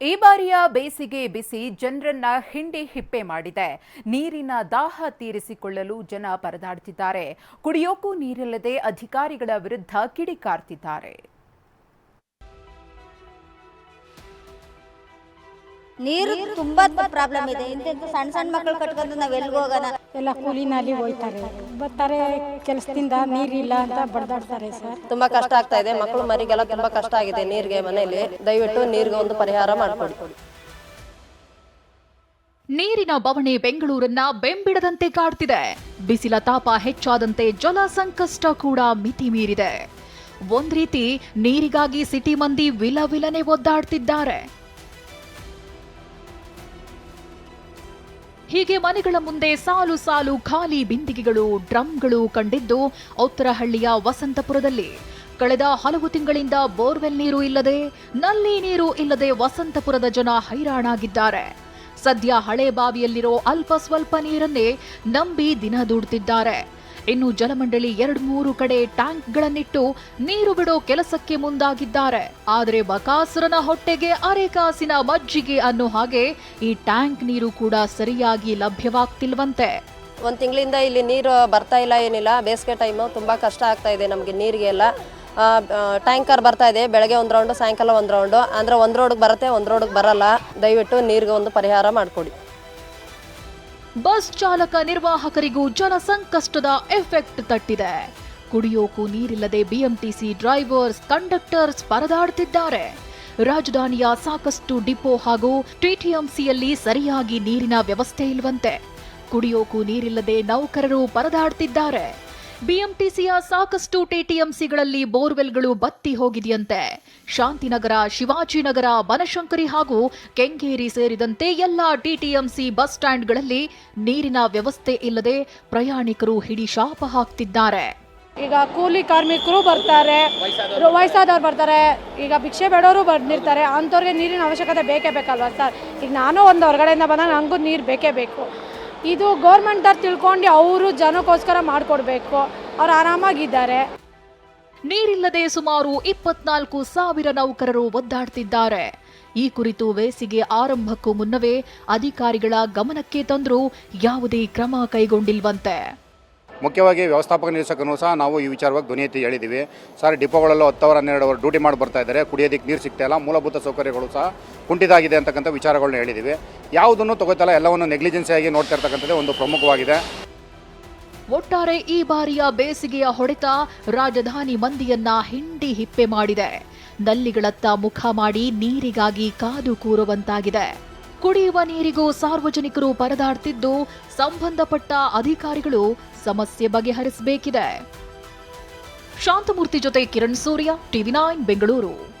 ಈ ಬಾರಿಯ ಬೇಸಿಗೆ ಬಿಸಿ ಜನರನ್ನ ಹಿಂಡಿ ಹಿಪ್ಪೆ ಮಾಡಿದೆ. ನೀರಿನ ದಾಹ ತೀರಿಸಿಕೊಳ್ಳಲು ಜನ ಪರದಾಡ್ತಿದ್ದಾರೆ. ಕುಡಿಯೋಕ್ಕೂ ನೀರಿಲ್ಲದೆ ಅಧಿಕಾರಿಗಳ ವಿರುದ್ಧ ಕಿಡಿಕಾರ್ತಿದ್ದಾರೆ ನೀರು ತುಂಬಾ ಪ್ರಾಬ್ಲಮ್ ಇದೆ. ಇಂತ ಸಣ್ಣ ಸಣ್ಣ ಮಕ್ಕಳು ಕಟ್ಕೊಂಡು ನಾವ್ ಎಲ್ಲಿಗೆ ಹೋಗೋಣ? ಎಲ್ಲ ಕೂಲಿನಲ್ಲಿ ಹೋಯ್ತಾರೆ ಬರ್ತಾರೆ ಕೆಲಸದಿಂದ ನೀರಿಲ್ಲ ಅಂತ ಬಡ್ದಾಡ್ತಾರೆ ಸರ್. ತುಂಬಾ ಕಷ್ಟ ಆಗ್ತಾ ಇದೆ. ಮಕ್ಕಳು ಮರಿಗೆಲ್ಲ ತುಂಬಾ ಕಷ್ಟ ಆಗಿದೆ ನೀರಿಗೆ ಮನೆಯಲ್ಲಿ. ದಯವಿಟ್ಟು ನೀರಿಗೆ ಒಂದು ಪರಿಹಾರ ಮಾಡ್ಕೊಡಿ. ನೀರಿನ ಬವಣೆ ಬೆಂಗಳೂರನ್ನ ಬೆಂಬಿಡದಂತೆ ಕಾಡ್ತಿದೆ. ಬಿಸಿಲ ತಾಪ ಹೆಚ್ಚಾದಂತೆ ಜಲ ಸಂಕಷ್ಟ ಕೂಡ ಮಿತಿ ಮೀರಿದೆ. ಒಂದ್ ರೀತಿ ನೀರಿಗಾಗಿ ಸಿಟಿ ಮಂದಿ ವಿಲ ವಿಲನೆ ಒದ್ದಾಡ್ತಿದ್ದಾರೆ. ಹೀಗೆ ಮನೆಗಳ ಮುಂದೆ ಸಾಲು ಸಾಲು ಖಾಲಿ ಬಿಂದಿಗೆಗಳು, ಡ್ರಮ್ಗಳು ಕಂಡಿದ್ದು ಉತ್ತರಹಳ್ಳಿಯ ವಸಂತಪುರದಲ್ಲಿ. ಕಳೆದ ಹಲವು ತಿಂಗಳಿಂದ ಬೋರ್ವೆಲ್ ನೀರು ಇಲ್ಲದೆ, ನಲ್ಲಿ ನೀರು ಇಲ್ಲದೆ ವಸಂತಪುರದ ಜನ ಹೈರಾಣಾಗಿದ್ದಾರೆ. ಸದ್ಯ ಹಳೆ ಬಾವಿಯಲ್ಲಿರೋ ಅಲ್ಪ ಸ್ವಲ್ಪ ನೀರನ್ನೇ ನಂಬಿ ದಿನ ದೂಡ್ತಿದ್ದಾರೆ. ಇನ್ನು ಜಲಮಂಡಳಿ ಎರಡ್ ಮೂರು ಕಡೆ ಟ್ಯಾಂಕ್ಗಳನ್ನಿಟ್ಟು ನೀರು ಬಿಡೋ ಕೆಲಸಕ್ಕೆ ಮುಂದಾಗಿದ್ದಾರೆ. ಆದರೆ ಬಕಾಸುರನ ಹೊಟ್ಟೆಗೆ ಅರೆಕಾಸಿನ ಮಜ್ಜಿಗೆ ಅನ್ನೋ ಹಾಗೆ ಈ ಟ್ಯಾಂಕ್ ನೀರು ಕೂಡ ಸರಿಯಾಗಿ ಲಭ್ಯವಾಗ್ತಿಲ್ವಂತೆ. ಒಂದು ತಿಂಗಳಿಂದ ಇಲ್ಲಿ ನೀರು ಬರ್ತಾ ಇಲ್ಲ, ಏನಿಲ್ಲ. ಬೇಸಿಗೆ ಟೈಮು ತುಂಬ ಕಷ್ಟ ಆಗ್ತಾ ಇದೆ ನಮಗೆ ನೀರಿಗೆ ಎಲ್ಲ. ಟ್ಯಾಂಕರ್ ಬರ್ತಾ ಇದೆ. ಬೆಳಗ್ಗೆ ಒಂದು ರೌಂಡು ಸಾಯಂಕಾಲ ಒಂದು ರೌಂಡು ಅಂದ್ರೆ ಒಂದು ರೋಡ್ಗೆ ಬರುತ್ತೆ, ಒಂದು ರೋಡ್ಗೆ ಬರಲ್ಲ. ದಯವಿಟ್ಟು ನೀರಿಗೆ ಒಂದು ಪರಿಹಾರ ಮಾಡಿಕೊಡಿ. ಬಸ್ ಚಾಲಕ ನಿರ್ವಾಹಕರಿಗೂ ಜನ ಸಂಕಷ್ಟದ ಎಫೆಕ್ಟ್ ತಟ್ಟಿದೆ. ಕುಡಿಯೋಕು ನೀರಿಲ್ಲದೆ ಬಿಎಂಟಿಸಿ ಡ್ರೈವರ್ಸ್, ಕಂಡಕ್ಟರ್ಸ್ ಪರದಾಡ್ತಿದ್ದಾರೆ. ರಾಜಧಾನಿಯ ಸಾಕಷ್ಟು ಡಿಪೋ ಹಾಗೂ ಟಿಟಿಎಂಸಿಯಲ್ಲಿ ಸರಿಯಾಗಿ ನೀರಿನ ವ್ಯವಸ್ಥೆ ಇಲ್ವಂತೆ. ಕುಡಿಯೋಕು ನೀರಿಲ್ಲದೆ ನೌಕರರು ಪರದಾಡ್ತಿದ್ದಾರೆ. ಬಿಎಂಟಿಸಿಯ ಸಾಕಷ್ಟು ಟಿಟಿಎಂಸಿಗಳಲ್ಲಿ ಬೋರ್ವೆಲ್ಗಳು ಬತ್ತಿ ಹೋಗಿದೆಯಂತೆ. ಶಾಂತಿನಗರ ಶಿವಾಜಿನಗರ ಬನಶಂಕರಿ ಹಾಗೂ ಕೆಂಗೇರಿ ಸೇರಿದಂತೆ ಎಲ್ಲ ಟಿಟಿಎಂಸಿ ಬಸ್ ಸ್ಟ್ಯಾಂಡ್ಗಳಲ್ಲಿ ನೀರಿನ ವ್ಯವಸ್ಥೆ ಇಲ್ಲದೆ ಪ್ರಯಾಣಿಕರು ಹಿಡಿ ಶಾಪ ಹಾಕ್ತಿದ್ದಾರೆ. ಈಗ ಕೂಲಿ ಕಾರ್ಮಿಕರು ಬರ್ತಾರೆ, ವಯಸ್ಸಾದವ್ರು ಬರ್ತಾರೆ, ಈಗ ಭಿಕ್ಷೆ ಬೇಡೋರು ಬಂದಿರ್ತಾರೆ, ಅಂಥವ್ರಿಗೆ ನೀರಿನ ಅವಶ್ಯಕತೆ ಬೇಕೇ ಬೇಕಲ್ವಾ ಸರ್? ಈಗ ನಾನು ಒಂದು ಹೊರಗಡೆಯಿಂದ ಬಂದಾಗ ನನಗೂ ನೀರು ಬೇಕೇ ಬೇಕು. ಇದು ಗೌರ್ಮೆಂಟವ್ರು ತಿಳ್ಕೊಂಡು ಅವರು ಜನಕ್ಕೋಸ್ಕರ ಮಾಡಿಕೊಡ್ಬೇಕು. ಅವ್ರು ಆರಾಮಾಗಿದ್ದಾರೆ. ನೀರಿಲ್ಲದೆ ಸುಮಾರು ಇಪ್ಪತ್ನಾಲ್ಕು ಸಾವಿರ ನೌಕರರು ಒದ್ದಾಡ್ತಿದ್ದಾರೆ. ಈ ಕುರಿತು ವೇಸಿಗೆ ಆರಂಭಕ್ಕೂ ಮುನ್ನವೇ ಅಧಿಕಾರಿಗಳ ಗಮನಕ್ಕೆ ತಂದರೂ ಯಾವುದೇ ಕ್ರಮ ಕೈಗೊಂಡಿಲ್ವಂತೆ. ಮುಖ್ಯವಾಗಿ ವ್ಯವಸ್ಥಾಪಕ ನಿರ್ದೇಶಕನು ಸಹ ನಾವು ಈ ವಿಚಾರವಾಗಿ ಧ್ವನಿ ಎತ್ತಿ ಹೇಳಿದ್ದೀವಿ. ಸರ್, ಡಿಪೋಗಳಲ್ಲೂ ಹತ್ತು ಹನ್ನೆರಡು ಅವರ್ ಡ್ಯೂಟಿ ಮಾಡಿ ಬರ್ತಾ ಇದ್ದಾರೆ. ಕುಡಿಯೋದಕ್ಕೆ ನೀರು ಸಿಗ್ತಾ ಇಲ್ಲ. ಮೂಲಭೂತ ಸೌಕರ್ಯಗಳು ಸಹ ಕುಂಠಿತಾಗಿದೆ ಅಂತಕ್ಕಂಥ ವಿಚಾರಗಳನ್ನ ಹೇಳಿದ್ದೀವಿ. ಯಾವುದನ್ನು ತಗೋತಲ್ಲ ಎಲ್ಲವನ್ನು ನೆಗ್ಲಿಜೆನ್ಸಿಯಾಗಿ ನೋಡ್ತಾ ಇರ್ತಕ್ಕಂಥದ್ದೇ ಒಂದು ಪ್ರಮುಖವಾಗಿದೆ. ಒಟ್ಟಾರೆ ಈ ಬಾರಿಯ ಬೇಸಿಗೆಯ ಹೊಡೆತ ರಾಜಧಾನಿ ಮಂದಿಯನ್ನ ಹಿಂಡಿ ಹಿಪ್ಪೆ ಮಾಡಿದೆ. ನಲ್ಲಿಗಳತ್ತ ಮುಖ ಮಾಡಿ ನೀರಿಗಾಗಿ ಕಾದು ಕೂರುವಂತಾಗಿದೆ. ಕುಡಿಯುವ ನೀರಿಗೂ ಸಾರ್ವಜನಿಕರು ಪರದಾಡ್ತಿದ್ದು, ಸಂಬಂಧಪಟ್ಟ ಅಧಿಕಾರಿಗಳು ಸಮಸ್ಯೆ ಬಗೆಹರಿಸಬೇಕಿದೆ. ಶಾಂತಮೂರ್ತಿ ಜೊತೆ ಕಿರಣ್ ಸೂರ್ಯ, ಟಿವಿ ನೈನ್, ಬೆಂಗಳೂರು.